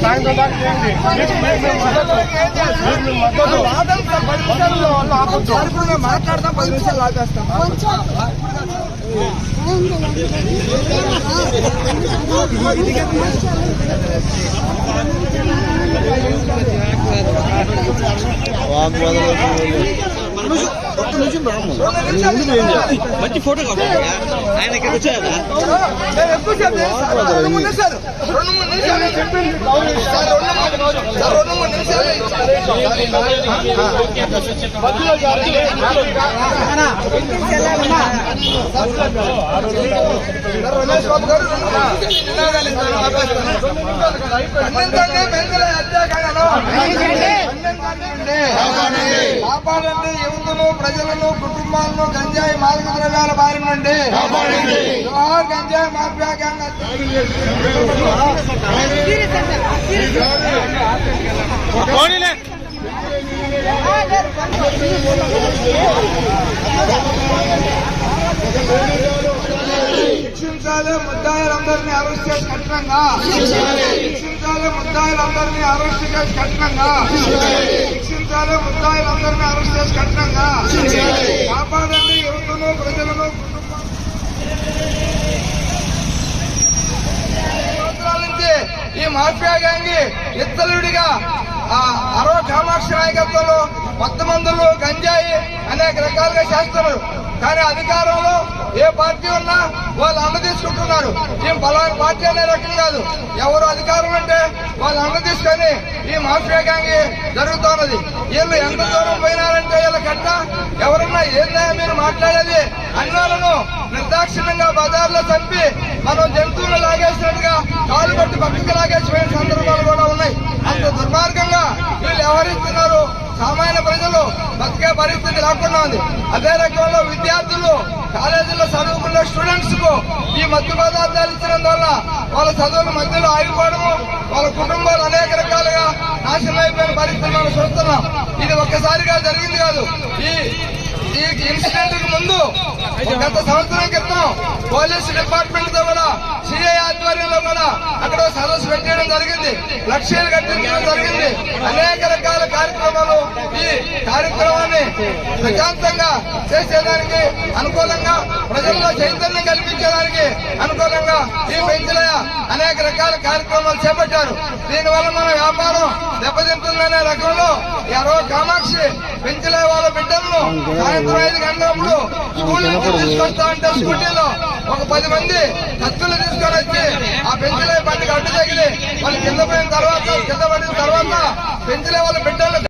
సాయంత్రం దాకా చేయండి మీకు మీకు మేము మద్దతు మీకు మేము మద్దతు మాట్లాడదాం పది నిమిషాలు లాగేస్తాం ఒక్క నిమిషం రాము మంచి ఫోటో కావాలి. ఆయన ఇక్కడ వచ్చారా సార్. రెండు మూడు నిమిషాలు. రెండు మూడు నిమిషాలు రెండు మూడు నిమిషాలు రమేష్ బాబు గారు నినాదాలు ఖండించండి. కాపాడండి. యువతను ప్రజలను కుటుంబాలను గంజాయి మాదక ద్రవ్యాల బారి నుండి. జోహార్ గంజాయి మాఫియా గ్యాంగ్. శిక్షించాలి. ముద్దాయిలందరినీ అరెస్ట్ చేసి కఠినంగా. శిక్షించాలి ముద్దాయిలందరినీ అరెస్ట్ చేసి కఠినంగా శిక్షించాలి ముద్దాయిలందరినీ అరెస్ట్ చేసి కఠినంగా కాపాడండి యువతను ప్రజలను సంవత్సరాల నుంచి ఈ మాఫియా గ్యాంగ్ ఇత్తలుడిగా ఆ అరవ కామాక్షి నాయకత్వంలో కొత్త మందులు గంజాయి అనేక రకాలుగా చేస్తున్నారు. కానీ అధికారంలో ఏ పార్టీ ఉన్నా వాళ్ళు అండ తీసుకుంటున్నారు. ఈ బలాన్ని పార్టీ అనే రకం కాదు. ఎవరు అధికారం అంటే వాళ్ళు అండ తీసుకొని ఈ మాఫియా గ్యాంగ్ జరుగుతున్నది. వీళ్ళు ఎంత దూరం పోయినారంటే వీళ్ళ కట్ట ఎవరన్నా ఏందా మీరు మాట్లాడేది? అన్నాలను నిర్దాక్షిణ్యంగా బజార్లో చంపి మనం జంతువులు లాగేసి సామాన్య ప్రజలు బతికే పరిస్థితి లేకుండా ఉంది. అదే రకంలో విద్యార్థులు కాలేజీలో చదువుకున్న స్టూడెంట్స్కు ఈ మత్తు పదార్థాలు ఇచ్చినందువల్ల వాళ్ళ చదువుల మధ్యలో ఆగిపోవడము వాళ్ళ కుటుంబాలు అనేక రకాలుగా నాశనమైపోయిన అయిపోయిన పరిస్థితి మనం చూస్తున్నాం. ఇది ఒక్కసారిగా జరిగింది కాదు. ఈ ఈ ఇన్సిడెంట్కి ముందు గత సంవత్సరం క్రితం పోలీస్ డిపార్ట్మెంట్తో కూడా సిఐ ఆధ్వర్యంలో కూడా అక్కడ సదస్సు పెట్టడం జరిగింది. లక్ష్యాలు కట్టించడం జరిగింది. అనేక రకాల కార్యక్రమాలు కార్యక్రమాన్ని ప్రశాంతంగా చేసేదానికి అనుకూలంగా ప్రజల్లో చైతన్యం కల్పించేదానికి అనుకూలంగా ఈ పెంచలయ అనేక రకాల కార్యక్రమాలు చేపట్టారు. దీనివల్ల మన వ్యాపారం దెబ్బతింటుందనే రకంలో ఎవరో కామాక్షి పెంచలే వాళ్ళ బిడ్డలను సాయంత్రం ఐదు గంటలప్పుడు స్కూల్ నుంచి తీసుకొస్తా అంటే స్కూటీలో ఒక పది మంది కత్తులు తీసుకొని వచ్చి ఆ పెంచులే బండికి అడ్డు తగిలి వాళ్ళు కింద పోయిన తర్వాత కింద పడిన తర్వాత పెంచులే వాళ్ళ బిడ్డలు